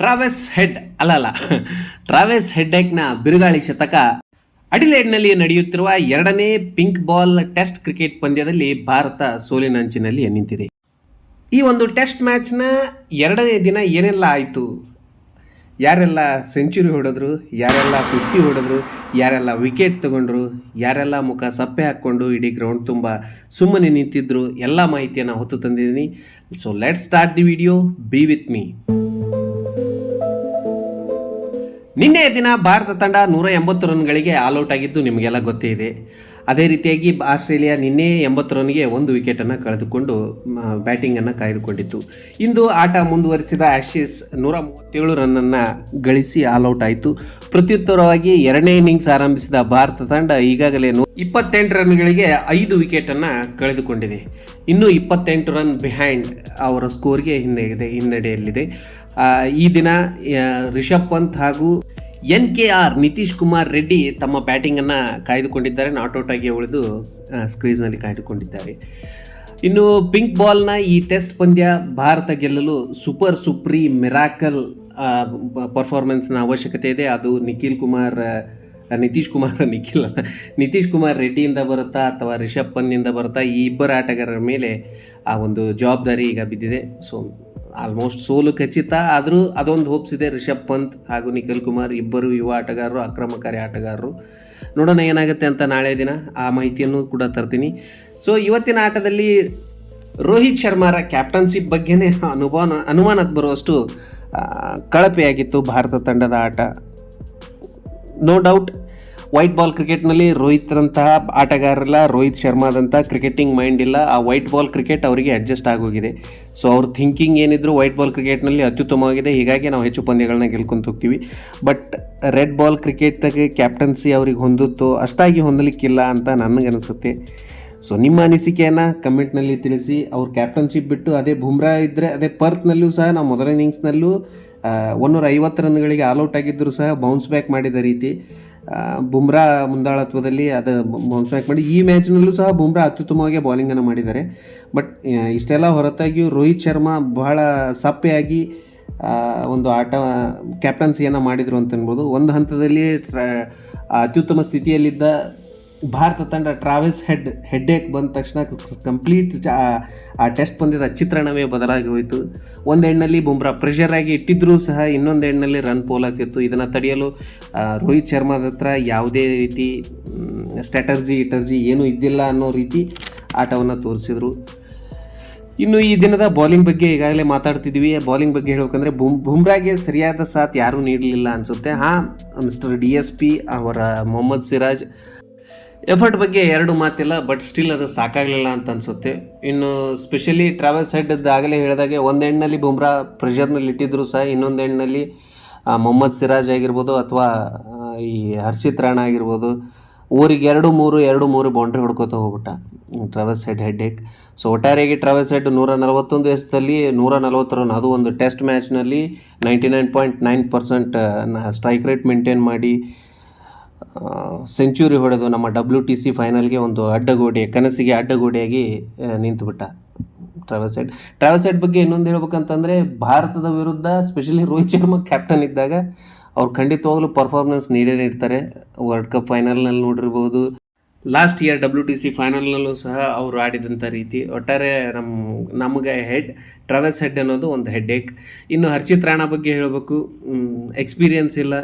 ಟ್ರಾವೆಸ್ head, ಅಲ್ಲ ಅಲ್ಲ. ಟ್ರಾವೆಸ್ ಹೆಡ್ಡೇಕ್ನ ಬಿರುಗಾಳಿ ಶತಕ ಅಡಿಲೇಡ್ನಲ್ಲಿ ನಡೆಯುತ್ತಿರುವ ಎರಡನೇ ಪಿಂಕ್ ಬಾಲ್ ಟೆಸ್ಟ್ ಕ್ರಿಕೆಟ್ ಪಂದ್ಯದಲ್ಲಿ ಭಾರತ ಸೋಲಿನಂಚಿನಲ್ಲಿ ನಿಂತಿದೆ. ಈ ಒಂದು ಟೆಸ್ಟ್ ಮ್ಯಾಚ್ನ ಎರಡನೇ ದಿನ ಏನೆಲ್ಲ ಆಯಿತು? ಯಾರೆಲ್ಲ ಸೆಂಚುರಿ ಹೊಡೆದ್ರು, ಯಾರೆಲ್ಲ ಫಿಫ್ಟಿ ಹೊಡೆದ್ರು, ಯಾರೆಲ್ಲ ವಿಕೆಟ್ ತಗೊಂಡ್ರು, ಯಾರೆಲ್ಲ ಮುಖ ಸಪ್ಪೆ ಹಾಕ್ಕೊಂಡು ಇಡೀ ಗ್ರೌಂಡ್ ತುಂಬ ಸುಮ್ಮನೆ ನಿಂತಿದ್ರು, ಎಲ್ಲ ಮಾಹಿತಿಯನ್ನು ಹೊತ್ತು ತಂದಿದ್ದೀನಿ. So let start the video be with me ನಿನ್ನೆಯ ದಿನ ಭಾರತ ತಂಡ ನೂರ ಎಂಬತ್ತು ರನ್ಗಳಿಗೆ ಆಲ್ಔಟ್ ಆಗಿದ್ದು ನಿಮಗೆಲ್ಲ ಗೊತ್ತೇ ಇದೆ. ಅದೇ ರೀತಿಯಾಗಿ ಆಸ್ಟ್ರೇಲಿಯಾ ನಿನ್ನೆ ಎಂಬತ್ತು ರನ್ಗೆ ಒಂದು ವಿಕೆಟನ್ನು ಕಳೆದುಕೊಂಡು ಬ್ಯಾಟಿಂಗನ್ನು ಕಾಯ್ದುಕೊಂಡಿತ್ತು. ಇಂದು ಆಟ ಮುಂದುವರಿಸಿದ ಆ್ಯಶೀಸ್ ನೂರ ಮೂವತ್ತೇಳು ರನ್ನನ್ನು ಗಳಿಸಿ ಆಲ್ಔಟ್ ಆಯಿತು. ಪ್ರತ್ಯುತ್ತರವಾಗಿ ಎರಡನೇ ಇನ್ನಿಂಗ್ಸ್ ಆರಂಭಿಸಿದ ಭಾರತ ತಂಡ ಈಗಾಗಲೇ ಇಪ್ಪತ್ತೆಂಟು ರನ್ಗಳಿಗೆ ಐದು ವಿಕೆಟನ್ನು ಕಳೆದುಕೊಂಡಿದೆ. ಇನ್ನು ಇಪ್ಪತ್ತೆಂಟು ರನ್ ಬಿಹೈಂಡ್ ಅವರ ಸ್ಕೋರ್ಗೆ ಹಿಂದೆ ಇದೆ, ಹಿನ್ನಡೆಯಲ್ಲಿದೆ. ಈ ದಿನ ರಿಷಬ್ ಪಂತ್ ಹಾಗೂ N K R Nitish Kumar Reddy ತಮ್ಮ ಬ್ಯಾಟಿಂಗನ್ನು ಕಾಯ್ದುಕೊಂಡಿದ್ದಾರೆ. ನಾಟ್ಔಟ್ ಆಗಿ ಉಳಿದು ಸ್ಕ್ರೀಸ್ನಲ್ಲಿ ಕಾಯ್ದುಕೊಂಡಿದ್ದಾರೆ. ಇನ್ನು ಪಿಂಕ್ ಬಾಲ್ನ ಈ ಟೆಸ್ಟ್ ಪಂದ್ಯ ಭಾರತ ಗೆಲ್ಲಲು ಸೂಪರ್ ಸುಪ್ರಿ ಮಿರಾಕಲ್ ಪರ್ಫಾರ್ಮೆನ್ಸ್ನ ಅವಶ್ಯಕತೆ ಇದೆ. ಅದು ನಿಖಿಲ್ ಕುಮಾರ್ ನಿತೀಶ್ ಕುಮಾರ್, ನಿಖಿಲ್ ನಿತೀಶ್ ಕುಮಾರ್ ರೆಡ್ಡಿಯಿಂದ ಬರುತ್ತಾ ಅಥವಾ ರಿಷಬ್ ಪಂತ್ನಿಂದ ಬರುತ್ತಾ ಈ ಇಬ್ಬರು ಆಟಗಾರರ ಮೇಲೆ ಆ ಒಂದು ಜವಾಬ್ದಾರಿ ಈಗ ಬಿದ್ದಿದೆ. ಸೊ ಆಲ್ಮೋಸ್ಟ್ ಸೋಲು ಖಚಿತ. ಆದರೂ ಅದೊಂದು ಹೋಪ್ಸ್ ಇದೆ. ರಿಷಬ್ ಪಂತ್ ಹಾಗೂ ನಿಖಿಲ್ ಕುಮಾರ್ ಇಬ್ಬರು ಯುವ ಆಟಗಾರರು, ಅಕ್ರಮಕಾರಿ ಆಟಗಾರರು. ನೋಡೋಣ ಏನಾಗುತ್ತೆ ಅಂತ ನಾಳೆ ದಿನ ಆ ಮಾಹಿತಿಯನ್ನು ಕೂಡ ತರ್ತೀನಿ. ಸೊ ಇವತ್ತಿನ ಆಟದಲ್ಲಿ ರೋಹಿತ್ ಶರ್ಮಾರ ಕ್ಯಾಪ್ಟನ್ಶಿಪ್ ಬಗ್ಗೆನೇ ಅನುಮಾನ ಅನುಮಾನಕ್ಕೆ ಬರುವಷ್ಟು ಕಳಪೆಯಾಗಿತ್ತು ಭಾರತ ತಂಡದ ಆಟ. ನೋ ಡೌಟ್ ವೈಟ್ ಬಾಲ್ ಕ್ರಿಕೆಟ್ನಲ್ಲಿ ರೋಹಿತ್ರಂತಹ ಆಟಗಾರರಿಲ್ಲ, ರೋಹಿತ್ ಶರ್ಮಾದಂಥ ಕ್ರಿಕೆಟಿಂಗ್ ಮೈಂಡ್ ಇಲ್ಲ. ಆ ವೈಟ್ ಬಾಲ್ ಕ್ರಿಕೆಟ್ ಅವರಿಗೆ ಅಡ್ಜಸ್ಟ್ ಆಗೋಗಿದೆ. ಸೊ ಅವ್ರ ಥಿಂಕಿಂಗ್ ಏನಿದ್ರು ವೈಟ್ ಬಾಲ್ ಕ್ರಿಕೆಟ್ನಲ್ಲಿ ಅತ್ಯುತ್ತಮವಾಗಿದೆ. ಹೀಗಾಗಿ ನಾವು ಹೆಚ್ಚು ಪಂದ್ಯಗಳನ್ನ ಗೆಲ್ಕೊಂತ ಹೋಗ್ತೀವಿ. ಬಟ್ ರೆಡ್ ಬಾಲ್ ಕ್ರಿಕೆಟ್ಗೆ ಕ್ಯಾಪ್ಟನ್ಸಿ ಅವ್ರಿಗೆ ಹೊಂದುತ್ತೋ, ಅಷ್ಟಾಗಿ ಹೊಂದಲಿಕ್ಕಿಲ್ಲ ಅಂತ ನನಗನ್ನಿಸುತ್ತೆ ಸೊ ನಿಮ್ಮ ಅನಿಸಿಕೆಯನ್ನು ಕಮೆಂಟ್ನಲ್ಲಿ ತಿಳಿಸಿ. ಅವ್ರ ಕ್ಯಾಪ್ಟನ್ಶಿಪ್ ಬಿಟ್ಟು ಅದೇ ಬುಮ್ರಾ ಇದ್ದರೆ ಅದೇ ಪರ್ತ್ನಲ್ಲೂ ಸಹ ನಾವು ಮೊದಲ ಇನ್ನಿಂಗ್ಸ್ನಲ್ಲೂ ಒನ್ನೂರ ಐವತ್ತು ರನ್ಗಳಿಗೆ ಆಲ್ಔಟ್ ಆಗಿದ್ದರೂ ಸಹ ಬೌನ್ಸ್ ಬ್ಯಾಕ್ ಮಾಡಿದ ರೀತಿ. ಬುಮ್ರಾ ಮುಂದಾಳತ್ವದಲ್ಲಿ ಅದು ಬೌನ್ಸ್ ಬ್ಯಾಕ್ ಮಾಡಿ, ಈ ಮ್ಯಾಚ್ನಲ್ಲೂ ಸಹ ಬುಮ್ರಾ ಅತ್ಯುತ್ತಮವಾಗಿ ಬೌಲಿಂಗನ್ನು ಮಾಡಿದ್ದಾರೆ. ಬಟ್ ಇಷ್ಟೆಲ್ಲ ಹೊರತಾಗಿಯೂ ರೋಹಿತ್ ಶರ್ಮಾ ಬಹಳ ಸಪ್ಪೆಯಾಗಿ ಒಂದು ಆಟ ಕ್ಯಾಪ್ಟನ್ಸಿಯನ್ನು ಮಾಡಿದರು ಅಂತ ಅನ್ಬೋದು ಒಂದು ಹಂತದಲ್ಲಿ ಅತ್ಯುತ್ತಮ ಸ್ಥಿತಿಯಲ್ಲಿದ್ದ ಭಾರತ ತಂಡ ಟ್ರಾವೆಲ್ಸ್ ಹೆಡ್, ಹೆಡ್ಡೇಕ್ ಬಂದ ತಕ್ಷಣ ಕಂಪ್ಲೀಟ್ ಆ ಟೆಸ್ಟ್ ಪಂದ್ಯದ ಚಿತ್ರಣವೇ ಬದಲಾಗಿ ಹೋಯಿತು. ಒಂದು ಬುಮ್ರಾ ಪ್ರೆಷರ್ ಆಗಿ ಇಟ್ಟಿದ್ದರೂ ಸಹ ಇನ್ನೊಂದು ರನ್ ಪೋಲಾಗ್ತಿತ್ತು ಇದನ್ನು ತಡೆಯಲು ರೋಹಿತ್ ಶರ್ಮಾದ ಹತ್ರ ಯಾವುದೇ ರೀತಿ ಸ್ಟ್ರಾಟರ್ಜಿ ಇಟರ್ಜಿ ಏನೂ ಇದ್ದಿಲ್ಲ ಅನ್ನೋ ರೀತಿ ಆಟವನ್ನು ತೋರಿಸಿದ್ರು. ಇನ್ನು ಈ ದಿನದ ಬೌಲಿಂಗ್ ಬಗ್ಗೆ ಈಗಾಗಲೇ ಮಾತಾಡ್ತಿದ್ವಿ. ಬೌಲಿಂಗ್ ಬಗ್ಗೆ ಹೇಳಬೇಕಂದ್ರೆ ಬುಮ್, ಬುಮ್ರಾಗೆ ಸರಿಯಾದ ಸಾಥ್ ಯಾರೂ ನೀಡಲಿಲ್ಲ ಅನಿಸುತ್ತೆ. ಹಾಂ ಮಿಸ್ಟರ್ ಡಿ ಎಸ್ ಪಿ ಅವರ ಮೊಹಮ್ಮದ್ ಸಿರಾಜ್ ಎಫರ್ಟ್ ಬಗ್ಗೆ ಎರಡು ಮಾತಿಲ್ಲ ಬಟ್ ಸ್ಟಿಲ್ ಅದು ಸಾಕಾಗಲಿಲ್ಲ ಅಂತ ಅನಿಸುತ್ತೆ. ಇನ್ನು ಸ್ಪೆಷಲಿ ಟ್ರಾವೆಲ್ ಸೈಡ್ ಆಗಲೇ ಹೇಳಿದಾಗೆ, ಒಂದು ಎಣ್ಣಲ್ಲಿ ಬುಮ್ರಾ ಪ್ರೆಷರ್ನಲ್ಲಿ ಇಟ್ಟಿದ್ರು ಸಹ, ಇನ್ನೊಂದು ಎಣ್ಣಲ್ಲಿ ಮೊಹಮ್ಮದ್ ಸಿರಾಜ್ ಆಗಿರ್ಬೋದು ಅಥವಾ ಈ ಹರ್ಷಿತ್ ರಾಣ ಆಗಿರ್ಬೋದು, ಊರಿಗೆ ಎರಡು ಮೂರು ಎರಡು ಮೂರು ಬೌಂಡ್ರಿ ಹೊಡ್ಕೋತಾ ಹೋಗ್ಬಿಟ್ಟ ಟ್ರಾವೆಲ್ಸ್ ಹೆಡ್ ಹೆಡ್ ಏಕ್. ಸೊ ಒಟ್ಟಾರೆಯಾಗಿ ಟ್ರಾವೆಲ್ಸ್ ಹೆಡ್ ನೂರ ನಲವತ್ತೊಂದು ಎಸೆದಲ್ಲಿ ನೂರ ನಲವತ್ತು ರನ್, ಅದು ಒಂದು test ಮ್ಯಾಚ್ನಲ್ಲಿ ninety nine point nine percent strike rate maintain ಮಾಡಿ ಸೆಂಚುರಿ ಹೊಡೆದು ನಮ್ಮ ಡಬ್ಲ್ಯೂ ಟಿ ಸಿ ಫೈನಲ್ಗೆ ಒಂದು ಅಡ್ಡಗೋಡೆ, ಕನಸಿಗೆ ಅಡ್ಡಗೋಡೆಯಾಗಿ ನಿಂತುಬಿಟ್ಟ. ಟ್ರಾವೆಲ್ ಸೈಡ್ ಟ್ರಾವೆಲ್ ಸೈಡ್ ಬಗ್ಗೆ ಇನ್ನೊಂದು ಹೇಳ್ಬೇಕಂತಂದರೆ, ಭಾರತದ ವಿರುದ್ಧ ಸ್ಪೆಷಲಿ ರೋಹಿತ್ ಶರ್ಮಾ ಕ್ಯಾಪ್ಟನ್ ಇದ್ದಾಗ, ಅವ್ರು ಖಂಡಿತವಾಗ್ಲೂ ಪರ್ಫಾರ್ಮೆನ್ಸ್ ನೀಡೇ ಇರ್ತಾರೆ. ವರ್ಲ್ಡ್ ಕಪ್ ಫೈನಲ್ನಲ್ಲಿ ನೋಡಿರ್ಬೋದು. Last year W T C ಫೈನಲ್ನಲ್ಲೂ ಸಹ ಅವರು ಆಡಿದಂಥ ರೀತಿ. ಒಟ್ಟಾರೆ ನಮ್ಮ ನಮಗೆ ಹೆಡ್ ಟ್ರಾವೆಲ್ಸ್ ಹೆಡ್ ಅನ್ನೋದು ಒಂದು ಹೆಡ್ ಏಕ್ ಇನ್ನು ಹರ್ಷಿತ್ ರಾಣಾ ಬಗ್ಗೆ ಹೇಳಬೇಕು. ಎಕ್ಸ್ಪೀರಿಯನ್ಸ್ ಇಲ್ಲ.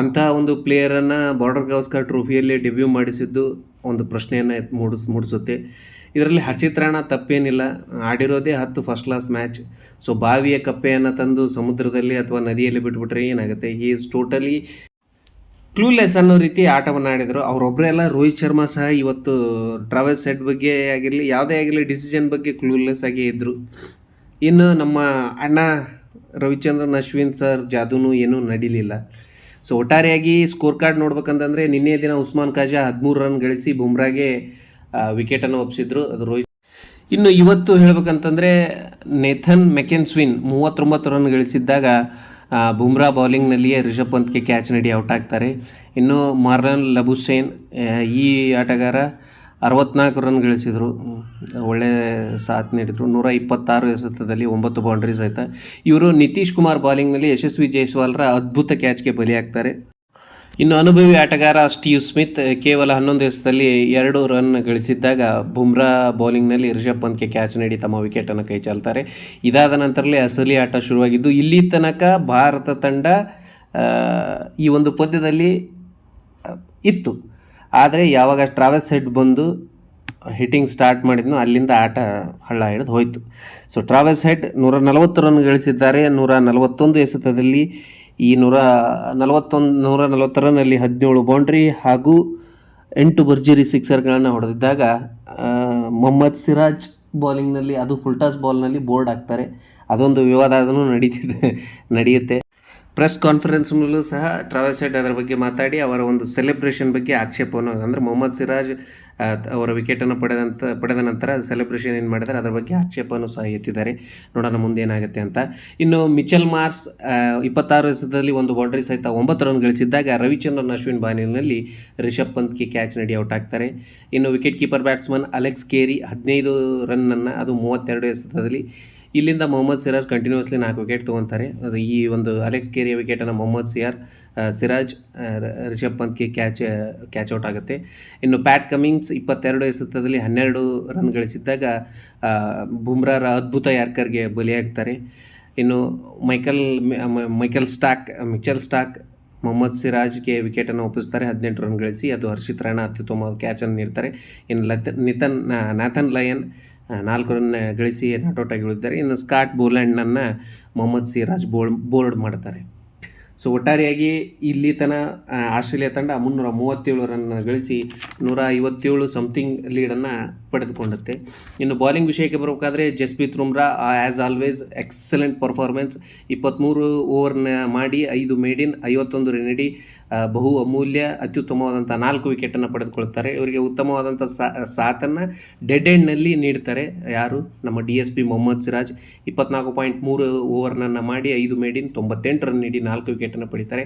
ಅಂಥ ಒಂದು ಪ್ಲೇಯರನ್ನು ಬಾರ್ಡರ್ ಗವಸ್ಕರ್ ಟ್ರೋಫಿಯಲ್ಲಿ ಡೆಬ್ಯೂ ಮಾಡಿಸಿದ್ದು ಒಂದು ಪ್ರಶ್ನೆಯನ್ನು ಮೂಡಿಸ್ ಮೂಡಿಸುತ್ತೆ. ಇದರಲ್ಲಿ ಹರ್ಷಿತ್ ರಾಣಾ ತಪ್ಪೇನಿಲ್ಲ. ಆಡಿರೋದೇ ಹತ್ತು ಫಸ್ಟ್ ಕ್ಲಾಸ್ ಮ್ಯಾಚ್ ಸೊ ಬಾವಿಯ ಕಪ್ಪೆಯನ್ನು ತಂದು ಸಮುದ್ರದಲ್ಲಿ ಅಥವಾ ನದಿಯಲ್ಲಿ ಬಿಟ್ಬಿಟ್ರೆ ಏನಾಗುತ್ತೆ? ಈ ಈಸ್ ಟೋಟಲಿ ಕ್ಲೂಲೆಸ್ ಅನ್ನೋ ರೀತಿ ಆಟವನ್ನು ಆಡಿದರು. ಅವರೊಬ್ಬರೇ ಎಲ್ಲ ರೋಹಿತ್ ಶರ್ಮಾ ಸಹ ಇವತ್ತು ಟ್ರಾವೆಲ್ ಸೆಟ್ ಬಗ್ಗೆ ಆಗಿರಲಿ, ಯಾವುದೇ ಆಗಿರಲಿ ಡಿಸಿಷನ್ ಬಗ್ಗೆ ಕ್ಲೂಲೆಸ್ ಆಗಿ ಇದ್ದರು ಇನ್ನು ನಮ್ಮ ಅಣ್ಣ ರವಿಚಂದ್ರನ್, ಅಶ್ವಿನ್ ಸರ್ ಜಾದೂನು ಏನೂ ನಡೀಲಿಲ್ಲ. ಸೊ ಒಟ್ಟಾರೆಯಾಗಿ ಸ್ಕೋರ್ ಕಾರ್ಡ್ ನೋಡ್ಬೇಕಂತಂದರೆ ನಿನ್ನೆ ದಿನ ಉಸ್ಮಾನ್ ಖಾಜಾ ಹದಿಮೂರು ರನ್ ಗಳಿಸಿ ಬುಮ್ರಾಗೆ ವಿಕೆಟನ್ನು ಒಪ್ಪಿಸಿದ್ರು ಅದು ರೋಹಿತ್. ಇನ್ನು ಇವತ್ತು ಹೇಳ್ಬೇಕಂತಂದರೆ ನೇಥನ್ ಮೆಕೆನ್ಸ್ವಿನ್ ಮೂವತ್ತೊಂಬತ್ತು ರನ್ ಗಳಿಸಿದ್ದಾಗ ಬೂಮ್ರಾ ಬೌಲಿಂಗ್ನಲ್ಲಿಯೇ ರಿಷಬ್ ಪಂತ್ಗೆ ಕ್ಯಾಚ್ ನಡಿ ಔಟ್ ಆಗ್ತಾರೆ. ಇನ್ನು ಮಾರ್ಲನ್ ಲಬುಸೇನ್ ಈ ಆಟಗಾರ ಅರವತ್ನಾಲ್ಕು ರನ್ ಗಳಿಸಿದರು. ಒಳ್ಳೆ ಸಾಥ್ ನೀಡಿದರು. ನೂರ ಇಪ್ಪತ್ತಾರು ಎಸೆತದಲ್ಲಿ ಒಂಬತ್ತು ಬೌಂಡ್ರೀಸ್ ಸಹಿತ ಇವರು ನಿತೀಶ್ ಕುಮಾರ್ ಬಾಲಿಂಗ್ನಲ್ಲಿ ಯಶಸ್ವಿ ಜೈಸ್ವಾಲ್ರ ಅದ್ಭುತ ಕ್ಯಾಚ್ಗೆ ಬಲಿಯಾಗ್ತಾರೆ. ಇನ್ನು ಅನುಭವಿ ಆಟಗಾರ ಸ್ಟೀವ್ ಸ್ಮಿತ್, ಕೇವಲ ಹನ್ನೊಂದು ಎಸೆತದಲ್ಲಿ ಎರಡು ರನ್ ಗಳಿಸಿದ್ದಾಗ ಬುಮ್ರಾ ಬೌಲಿಂಗ್ನಲ್ಲಿ ರಿಷಬ್ ಪಂತ್ಗೆ ಕ್ಯಾಚ್ ನೀಡಿ ತಮ್ಮ ವಿಕೆಟನ್ನು ಕೈ ಚಾಲ್ತಾರೆ. ಇದಾದ ನಂತರಲೇ ಅಸಲಿ ಆಟ ಶುರುವಾಗಿದ್ದು, ಇಲ್ಲಿ ತನಕ ಭಾರತ ತಂಡ ಈ ಒಂದು ಪಂದ್ಯದಲ್ಲಿ ಇತ್ತು. ಆದರೆ ಯಾವಾಗ ಟ್ರಾವೆಲ್ಸ್ ಸೆಟ್ ಬಂದು ಹಿಟ್ಟಿಂಗ್ ಸ್ಟಾರ್ಟ್ ಮಾಡಿದ್ನೋ ಅಲ್ಲಿಂದ ಆಟ ಹಳ್ಳ ಹಿಡಿದು ಹೋಯಿತು. ಸೊ ಟ್ರಾವೆಲ್ಸ್ ಹೆಡ್ ನೂರ ನಲವತ್ತು ರನ್ ಗಳಿಸಿದ್ದಾರೆ. ನೂರ ನಲವತ್ತೊಂದು ಎಸೆತದಲ್ಲಿ ಈ ನೂರ ನಲವತ್ತೊಂದು, ನೂರ ನಲವತ್ತು ರನ್ನಲ್ಲಿ ಹದಿನೇಳು ಬೌಂಡ್ರಿ ಹಾಗೂ ಎಂಟು ಭರ್ಜರಿ ಸಿಕ್ಸರ್ಗಳನ್ನು ಹೊಡೆದಿದ್ದಾಗ ಮೊಹಮ್ಮದ್ ಸಿರಾಜ್ ಬೌಲಿಂಗ್ನಲ್ಲಿ ಅದು ಫುಲ್ ಟಾಸ್ ಬಾಲ್ನಲ್ಲಿ ಬೋರ್ಡ್ ಹಾಕ್ತಾರೆ ಅದೊಂದು ವಿವಾದ ಅದನ್ನು ನಡೀತಿದೆ, ನಡೆಯುತ್ತೆ. ಪ್ರೆಸ್ ಕಾನ್ಫರೆನ್ಸ್ನಲ್ಲೂ ಸಹ ಟ್ರಾವೆಲ್ ಸೆಟ್ ಅದರ ಬಗ್ಗೆ ಮಾತಾಡಿ, ಅವರ ಒಂದು ಸೆಲೆಬ್ರೇಷನ್ ಬಗ್ಗೆ ಆಕ್ಷೇಪವನ್ನು, ಅಂದರೆ ಮೊಹಮ್ಮದ್ ಸಿರಾಜ್ ಅವರ ವಿಕೆಟನ್ನು ಪಡೆದಂತ, ಪಡೆದ ನಂತರ ಸೆಲೆಬ್ರೇಷನ್ ಏನು ಮಾಡಿದ್ದಾರೆ, ಅದರ ಬಗ್ಗೆ ಆಕ್ಷೇಪವನ್ನು ಸಹ ಎತ್ತಿದ್ದಾರೆ. ನೋಡೋಣ ಮುಂದೆ ಏನಾಗುತ್ತೆ ಅಂತ. ಇನ್ನು ಮಿಚೆಲ್ ಮಾರ್ಸ್ ಇಪ್ಪತ್ತಾರು ಎಸೆತದಲ್ಲಿ ಒಂದು ಬೌಂಡ್ರಿ ಸಹಿತ ಒಂಬತ್ತು ರನ್ ಗಳಿಸಿದ್ದಾಗ ರವಿಚಂದ್ರನ್ ಅಶ್ವಿನ್ ಬಾನಿಲ್ನಲ್ಲಿ ರಿಷಬ್ ಪಂತ್ಗೆ ಕ್ಯಾಚ್ ನಡಿ ಔಟ್ ಆಗ್ತಾರೆ. ಇನ್ನು ವಿಕೆಟ್ ಕೀಪರ್ ಬ್ಯಾಟ್ಸ್ಮನ್ ಅಲೆಕ್ಸ್ ಕೇರಿ ಹದಿನೈದು ರನ್ನನ್ನು, ಅದು ಮೂವತ್ತೆರಡು ಎಸೆತದಲ್ಲಿ ಇಲ್ಲಿಂದ ಮೊಹಮ್ಮದ್ ಸಿರಾಜ್ ಕಂಟಿನ್ಯೂಸ್ಲಿ ನಾಲ್ಕು ವಿಕೆಟ್ ತೊಗೊತಾರೆ. ಅದು ಈ ಒಂದು ಅಲೆಕ್ಸ್ ಕೇರಿಯ ವಿಕೆಟನ್ನು ಮೊಹಮ್ಮದ್ ಸಿಯಾರ್ ಸಿರಾಜ್ ರಿಷಬ್ ಪಂತ್ಗೆ ಕ್ಯಾಚ್ ಕ್ಯಾಚ್ ಔಟ್ ಆಗುತ್ತೆ. ಇನ್ನು ಪ್ಯಾಟ್ ಕಮಿಂಗ್ಸ್ ಇಪ್ಪತ್ತೆರಡು ಎಸೆತದಲ್ಲಿ ಹನ್ನೆರಡು ರನ್ ಗಳಿಸಿದ್ದಾಗ ಬುಮ್ರಾರ ಅದ್ಭುತ ಯಾರ್ಕರ್ಗೆ ಬಲಿಯಾಗ್ತಾರೆ. ಇನ್ನು Michael Michael Starc, Mitchell Starc Mohammed ಸಿರಾಜ್ಗೆ ವಿಕೆಟನ್ನು ಒಪ್ಪಿಸ್ತಾರೆ. ಹದಿನೆಂಟು ರನ್ ಗಳಿಸಿ ಅದು ಹರ್ಷಿತ್ ರಾಣಾ ಅತ್ಯುತ್ತಮ ಕ್ಯಾಚನ್ನು ನೀಡ್ತಾರೆ. ಇನ್ನು ಲತ್, ನಿತನ್ ನಾಥನ್ ಲಯನ್ ನಾಲ್ಕು ರನ್ ಗಳಿಸಿ ನಾಟೌಟ್ ಆಗಿ ಉಳಿದಿದ್ದಾರೆ ಇನ್ನು ಸ್ಕಾಟ್ ಬೋಲ್ಯಾಂಡ್ನನ್ನು ಮೊಹಮ್ಮದ್ ಸಿರಾಜ್ ಬೋಲ್ ಬೋರ್ಡ್ ಮಾಡ್ತಾರೆ. ಸೊ ಒಟ್ಟಾರೆಯಾಗಿ ಇಲ್ಲಿ ತನ ಆಸ್ಟ್ರೇಲಿಯಾ ತಂಡ ಮುನ್ನೂರ ಮೂವತ್ತೇಳು ರನ್ ಗಳಿಸಿ ನೂರ ಐವತ್ತೇಳು ಸಮಥಿಂಗ್ ಲೀಡನ್ನು ಪಡೆದುಕೊಂಡುತ್ತೆ ಇನ್ನು ಬೌಲಿಂಗ್ ವಿಷಯಕ್ಕೆ ಬರಬೇಕಾದ್ರೆ Jasprit Bumrah as always excellent performance ಇಪ್ಪತ್ತ್ಮೂರು ಓವರ್ನ ಮಾಡಿ ಐದು ಮೇಡಿನ್ ಐವತ್ತೊಂದು ರನ್ ನೀಡಿ ಬಹು ಅಮೂಲ್ಯ ಅತ್ಯುತ್ತಮವಾದಂಥ ನಾಲ್ಕು ವಿಕೆಟನ್ನು ಪಡೆದುಕೊಳ್ತಾರೆ. ಇವರಿಗೆ ಉತ್ತಮವಾದಂಥ ಸಾಥನ್ನು ಡೆಡ್ ಎಂಡ್ನಲ್ಲಿ ನೀಡ್ತಾರೆ. ಯಾರು? ನಮ್ಮ D S P Mohammed Siraj. ಇಪ್ಪತ್ನಾಲ್ಕು ಪಾಯಿಂಟ್ ಮೂರು ಓವರ್ನನ್ನು ಮಾಡಿ ಐದು ಮೇಡಿನ್ ತೊಂಬತ್ತೆಂಟು ರನ್ ನೀಡಿ ನಾಲ್ಕು ವಿಕೆಟನ್ನು ಪಡಿತಾರೆ.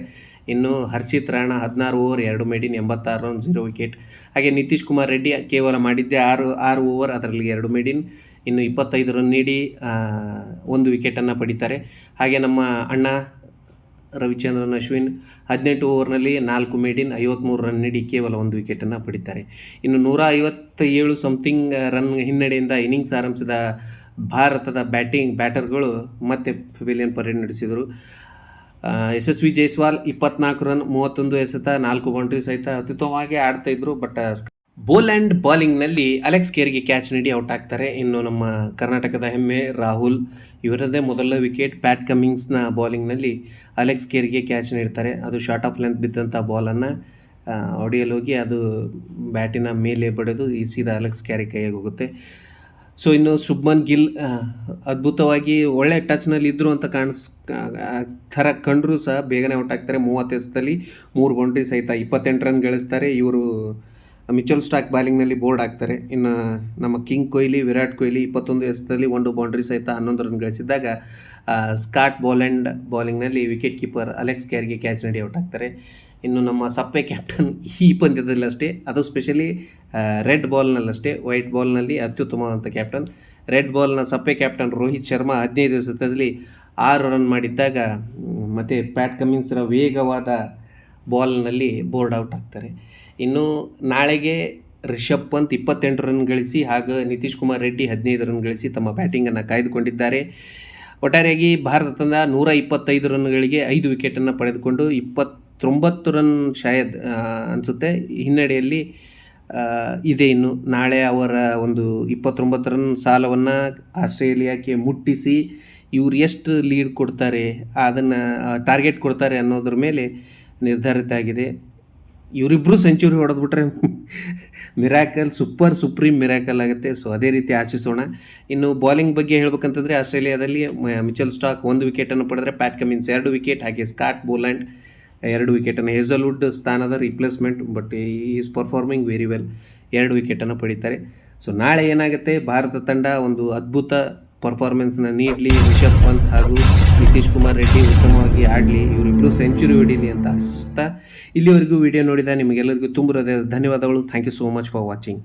ಇನ್ನು ಹರ್ಷಿತ್ ರಾಣಾ ಹದಿನಾರು ಓವರ್ ಎರಡು ಮೇಡಿನ್ ಎಂಬತ್ತಾರು ರನ್ ಜೀರೋ ವಿಕೆಟ್ ಹಾಗೆ ನಿತೀಶ್ ಕುಮಾರ್ ರೆಡ್ಡಿ ಕೇವಲ ಮಾಡಿದ್ದೆ ಆರು ಆರು ಓವರ್ ಅದರಲ್ಲಿ ಎರಡು ಮೇಡಿನ್ ಇನ್ನು ಇಪ್ಪತ್ತೈದು ರನ್ ನೀಡಿ ಒಂದು ವಿಕೆಟನ್ನು ಪಡಿತಾರೆ. ಹಾಗೆ ನಮ್ಮ ಅಣ್ಣ ರವಿಚಂದ್ರನ್, ಅಶ್ವಿನ್ ಹದಿನೆಂಟು ಓವರ್ನಲ್ಲಿ ನಾಲ್ಕು ಮೇಡಿನ್ ಐವತ್ತ್ಮೂರು ರನ್ ನೀಡಿ ಕೇವಲ ಒಂದು ವಿಕೆಟನ್ನು ಪಡಿತಾರೆ. ಇನ್ನು ನೂರ ಐವತ್ತ ಏಳು ಸಮಥಿಂಗ್ ರನ್ ಹಿನ್ನಡೆಯಿಂದ ಇನ್ನಿಂಗ್ಸ್ ಆರಂಭಿಸಿದ ಭಾರತದ ಬ್ಯಾಟಿಂಗ್ ಬ್ಯಾಟರ್ಗಳು ಮತ್ತೆ ಪೆವಿಲಿಯನ್ ಪರೇಡ್ ನಡೆಸಿದರು. ಯಶಸ್ವಿ ಜೈಸ್ವಾಲ್ ಇಪ್ಪತ್ನಾಲ್ಕು ರನ್, ಮೂವತ್ತೊಂದು ಎಸೆತ, ನಾಲ್ಕು ಬೌಂಡ್ರಿ ಸಹಿತ ಅತ್ಯುತ್ತಮವಾಗಿ ಆಡ್ತಾ ಇದ್ರು ಬಟ್ ಬೋಲ್ ಆ್ಯಂಡ್ ಬಾಲಿಂಗ್ನಲ್ಲಿ ಅಲೆಕ್ಸ್ ಕೇರ್ಗೆ ಕ್ಯಾಚ್ ನೀಡಿ ಔಟ್ ಆಗ್ತಾರೆ. ಇನ್ನು ನಮ್ಮ ಕರ್ನಾಟಕದ ಹೆಮ್ಮೆ, ರಾಹುಲ್ ಇವರದೇ ಮೊದಲ ವಿಕೆಟ್ ಪ್ಯಾಟ್ ಕಮಿಂಗ್ಸ್ನ ಬಾಲಿಂಗ್ನಲ್ಲಿ ಅಲೆಕ್ಸ್ ಕೇರ್ಗೆ ಕ್ಯಾಚ್ ನೀಡ್ತಾರೆ. ಅದು ಶಾರ್ಟ್ ಆಫ್ ಲೆಂತ್ ಬಿದ್ದಂಥ ಬಾಲನ್ನು ಹೊಡೆಯಲು ಹೋಗಿ ಅದು ಬ್ಯಾಟಿನ ಮೇಲೆ ಬಡಿದು ಈ ಸೀದಾ ಅಲೆಕ್ಸ್ ಕ್ಯಾರಿ ಕೈಯಾಗಿ ಹೋಗುತ್ತೆ. ಸೊ ಇನ್ನು ಶುಭ್ಮನ್ ಗಿಲ್ ಅದ್ಭುತವಾಗಿ ಒಳ್ಳೆ ಟಚ್ನಲ್ಲಿ ಇದ್ದರು ಅಂತ ಕಾಣಿಸ್ ಥರ ಕಂಡರೂ ಸಹ ಬೇಗನೆ ಔಟ್ ಆಗ್ತಾರೆ. ಮೂವತ್ತು ಎಸದಲ್ಲಿ ಮೂರು ಬೌಂಡ್ರಿ ಸಹಿತ ಇಪ್ಪತ್ತೆಂಟು ರನ್ ಗಳಿಸ್ತಾರೆ. ಇವರು ಮಿಚಲ್ ಸ್ಟಾಕ್ ಬಾಲಿಂಗ್ನಲ್ಲಿ ಬೋರ್ಡ್ ಆಗ್ತಾರೆ ಇನ್ನು ನಮ್ಮ ಕಿಂಗ್ ಕೊಹ್ಲಿ, ವಿರಾಟ್ ಕೊಹ್ಲಿ ಇಪ್ಪತ್ತೊಂದು ಎಸದಲ್ಲಿ ಒಂದು ಬೌಂಡ್ರಿ ಸಹಿತ ಹನ್ನೊಂದು ರನ್ ಗಳಿಸಿದಾಗ ಸ್ಕಾಟ್ ಬೋಲೆಂಡ್ ಬೌಲಿಂಗ್ನಲ್ಲಿ ವಿಕೆಟ್ ಕೀಪರ್ ಅಲೆಕ್ಸ್ ಕ್ಯಾರ್ಗೆ ಕ್ಯಾಚ್ ನಡಿ ಔಟ್ ಆಗ್ತಾರೆ. ಇನ್ನು ನಮ್ಮ ಸಪ್ಪೆ ಕ್ಯಾಪ್ಟನ್ ಈ ಪಂದ್ಯದಲ್ಲಷ್ಟೇ ಅದು ಸ್ಪೆಷಲಿ ರೆಡ್ ಬಾಲ್ನಲ್ಲಷ್ಟೇ ವೈಟ್ ಬಾಲ್ನಲ್ಲಿ ಅತ್ಯುತ್ತಮವಾದಂಥ ಕ್ಯಾಪ್ಟನ್ ರೆಡ್ ಬಾಲ್ನ ಸಪ್ಪೆ ಕ್ಯಾಪ್ಟನ್ ರೋಹಿತ್ ಶರ್ಮಾ ಹದಿನೈದು ಎಸೆತದಲ್ಲಿ ಆರು ರನ್ ಮಾಡಿದ್ದಾಗ ಮತ್ತು ಪ್ಯಾಟ್ ಕಮಿನ್ಸ್ರ ವೇಗವಾದ ಬಾಲ್ನಲ್ಲಿ ಬೋರ್ಡ್ ಔಟ್ ಆಗ್ತಾರೆ. ಇನ್ನು ನಾಳೆಗೆ ರಿಷಬ್ ಪಂತ್ ಇಪ್ಪತ್ತೆಂಟು ರನ್ ಗಳಿಸಿ ಹಾಗೂ ನಿತೀಶ್ ಕುಮಾರ್ ರೆಡ್ಡಿ ಹದಿನೈದು ರನ್ ಗಳಿಸಿ ತಮ್ಮ ಬ್ಯಾಟಿಂಗನ್ನು ಕಾಯ್ದುಕೊಂಡಿದ್ದಾರೆ. ಒಟ್ಟಾರೆಯಾಗಿ ಭಾರತ ತಂಡ ನೂರ ಇಪ್ಪತ್ತೈದು ರನ್ಗಳಿಗೆ ಐದು ವಿಕೆಟನ್ನು ಪಡೆದುಕೊಂಡು ಇಪ್ಪತ್ತೊಂಬತ್ತು ರನ್ ಶಾಯದ್ ಅನಿಸುತ್ತೆ. ಹಿನ್ನಡೆಯಲ್ಲಿ ಇದೆ ಇನ್ನು. ನಾಳೆ ಅವರ ಒಂದು ಇಪ್ಪತ್ತೊಂಬತ್ತು ರನ್ ಸಾಲವನ್ನು ಆಸ್ಟ್ರೇಲಿಯಾಕ್ಕೆ ಮುಟ್ಟಿಸಿ ಇವ್ರು ಎಷ್ಟು ಲೀಡ್ ಕೊಡ್ತಾರೆ, ಅದನ್ನು ಟಾರ್ಗೆಟ್ ಕೊಡ್ತಾರೆ ಅನ್ನೋದ್ರ ಮೇಲೆ ನಿರ್ಧಾರಿತ ಆಗಿದೆ. ಇವರಿಬ್ಬರು ಸೆಂಚುರಿ ಹೊಡೆದ್ಬಿಟ್ರೆ ಮಿರಾಕಲ್, ಸೂಪರ್ ಸುಪ್ರೀಂ ಮಿರಾಕಲ್ ಆಗುತ್ತೆ. ಸೊ ಅದೇ ರೀತಿ ಆಶಿಸೋಣ. ಇನ್ನು ಬೌಲಿಂಗ್ ಬಗ್ಗೆ ಹೇಳ್ಬೇಕಂತಂದರೆ ಆಸ್ಟ್ರೇಲಿಯಾದಲ್ಲಿ ಮಿಚಲ್ ಸ್ಟಾಕ್ ಒಂದು ವಿಕೆಟನ್ನು ಪಡೆದರೆ ಪ್ಯಾಟ್ ಕಮಿನ್ಸ್ ಎರಡು ವಿಕೆಟ್, ಹಾಗೆ ಸ್ಕಾಟ್ ಬೋಲ್ಯಾಂಡ್ ಎರಡು ವಿಕೆಟನ್ನು ಹೇಸಲ್ವುಡ್ ಸ್ಥಾನದ replacement but is performing very well ಎರಡು ವಿಕೆಟನ್ನು ಪಡೀತಾರೆ. ಸೊ ನಾಳೆ ಏನಾಗುತ್ತೆ? ಭಾರತ ತಂಡ ಒಂದು ಅದ್ಭುತ ಪರ್ಫಾರ್ಮೆನ್ಸ್ನ ನೀಡಲಿ. ರಿಷಬ್ ಪಂತ್ ಹಾಗೂ ನಿತೀಶ್ ಕುಮಾರ್ ರೆಡ್ಡಿ ಉತ್ತಮವಾಗಿ ಆಡಲಿ. ಇವರಿಬ್ಬರು ಸೆಂಚುರಿ ಹೊಡೀಲಿ ಅಂತ ಆಶಿಸ್ತಾ ಇಲ್ಲಿವರೆಗೂ ವಿಡಿಯೋ ನೋಡಿದ ನಿಮಗೆಲ್ಲರಿಗೂ ತುಂಬ ಧನ್ಯವಾದಗಳು. Thank you so much for watching